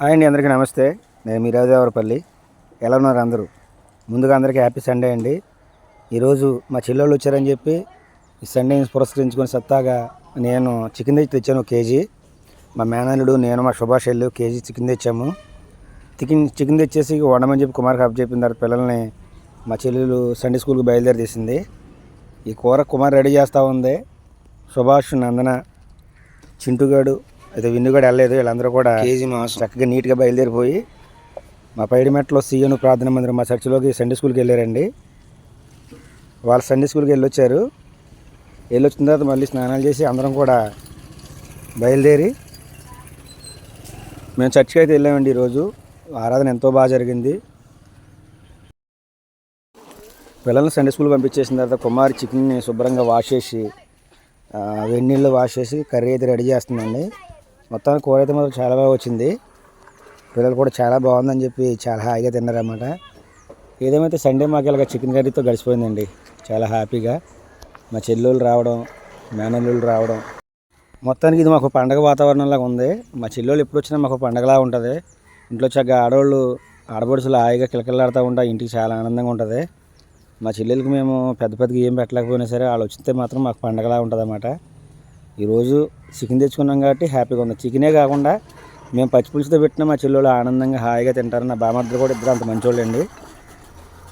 Hi అండి అందరికీ నమస్తే. నేను మీ రాజదేవరపల్లి. ఎలా ఉన్నారు అందరూ? ముందుగా అందరికీ హ్యాపీ సండే అండి. ఈరోజు మా చెల్లెళ్ళు వచ్చారని చెప్పి ఈ సండేని పురస్కరించుకొని సత్తాగా నేను చికెన్ తెచ్చి తెచ్చాను ఒక కేజీ. మా మేనల్లుడు నేను మా సుభాష్ వెళ్ళి కేజీ చికెన్ తెచ్చాము. చికెన్ చికెన్ తెచ్చేసి వండమని చెప్పి కుమార్కి అప్ చెప్పిన తర్వాత పిల్లల్ని మా చెల్లెలు సండే స్కూల్కి బయలుదేరి తీసింది ఈ కూర కుమార్ రెడీ చేస్తూ ఉంది. సుభాష్ నందన చింటుగాడు అయితే విన్నుగాడు వెళ్ళలేదు. వీళ్ళందరూ కూడా కేజీ మాసం. చక్కగా నీట్గా బయలుదేరిపోయి మా పైడిమెట్లో సీఎను ప్రార్థన మందిరం మా చర్చిలోకి సండే స్కూల్కి వెళ్ళారండి. వాళ్ళు సండే స్కూల్కి వెళ్ళొచ్చారు. వెళ్ళొచ్చిన తర్వాత మళ్ళీ స్నానాలు చేసి అందరం కూడా బయలుదేరి మేము చర్చికి అయితే వెళ్ళామండి ఈరోజు. ఆరాధన ఎంతో బాగా జరిగింది. పిల్లల్ని సండే స్కూల్ పంపించేసిన తర్వాత కుమారి చికెన్ని శుభ్రంగా వాష్ చేసి ఆ, వేడి నీళ్ళు వాష్ చేసి కర్రీ అయితే రెడీ చేస్తుందండి మొత్తానికి కూర అయితే మాత్రం చాలా బాగా వచ్చింది. పిల్లలు కూడా చాలా బాగుందని చెప్పి చాలా హాయిగా తిన్నారన్నమాట. ఏదేమైతే సండే మాకు ఇలాగ చికెన్ కర్రీతో గడిచిపోయిందండి. చాలా హ్యాపీగా. మా చెల్లెళ్ళు రావడం మేనల్లుళ్ళు రావడం. మొత్తానికి ఇది మాకు పండగ వాతావరణంలాగా ఉంది. మా చెల్లెళ్ళు ఎప్పుడు వచ్చినా మాకు పండగలా ఉంటుంది. ఇంట్లో చక్కగా ఆడవాళ్ళు ఆడపడుచులు హాయిగా కిలకిలాడుతూ ఉంటాయి ఇంటికి చాలా ఆనందంగా ఉంటుంది. మా చెల్లెలకి మేము పెద్ద పెద్దగా ఏం పెట్టలేకపోయినా సరే వాళ్ళు వచ్చితే మాత్రం మాకు పండగలా ఉంటుంది అన్నమాట ఈరోజు చికెన్ తెచ్చుకున్నాం కాబట్టి హ్యాపీగా ఉంది. చికెనే కాకుండా మేము పచ్చిపులుసుతో పెట్టిన మా చెల్లెళ్ళు ఆనందంగా హాయిగా తింటారు. నా బామర్దులు కూడా ఇద్దరు అంత మంచోళ్ళండి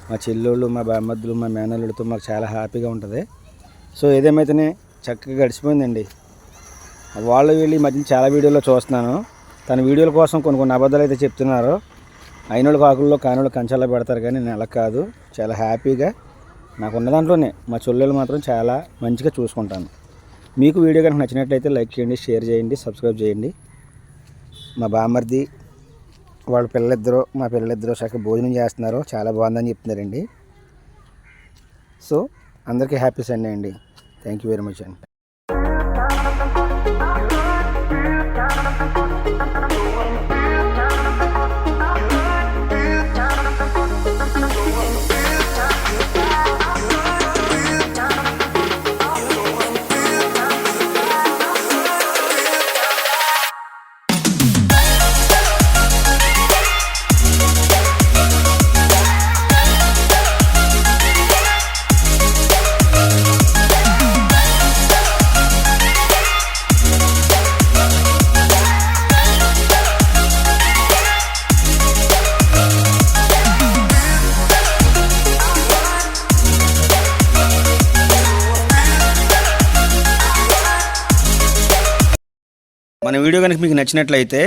మా చెల్లెళ్ళు మా బామద్దులు మా మేనల్లుడితో మాకు చాలా హ్యాపీగా ఉంటుంది. సో ఏదేమైతేనే చక్కగా గడిచిపోయిందండి. వాళ్ళు వెళ్ళి మధ్య చాలా వీడియోలో చూస్తున్నాను. తన వీడియోల కోసం కొన్ని కొన్ని అబద్ధాలు అయితే చెప్తున్నారు. అయినోళ్ళు కాకుల్లో కానోళ్ళు కంచాల్లో పెడతారు కానీ నేను అలా కాదు. చాలా హ్యాపీగా. నాకు ఉన్న దాంట్లోనే మా చెల్లెలు మాత్రం చాలా మంచిగా చూసుకుంటాను. మీకు వీడియో కనుక నచ్చినట్లయితే లైక్ చేయండి షేర్ చేయండి సబ్స్క్రైబ్ చేయండి. మా బామర్ది వాళ్ళ పిల్లలిద్దరూ మా పిల్లలిద్దరూ చక్కగా భోజనం చేస్తున్నారు. చాలా బాగుందని చెప్తున్నారండి. సో అందరికీ హ్యాపీ సండే అండి. థ్యాంక్ యూ వెరీ మచ్ అండి. మన వీడియో కనుక మీకు నచ్చినట్లయితే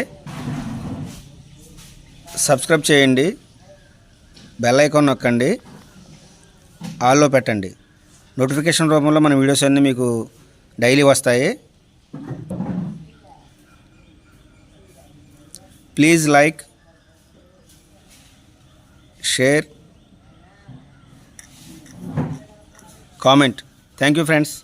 సబ్స్క్రైబ్ చేయండి బెల్ ఐకాన్ నొక్కండి ఆల్లో పెట్టండి. నోటిఫికేషన్ రూపంలో మన వీడియోస్ అన్నీ మీకు డైలీ వస్తాయి. Please like share comment. Thank you friends.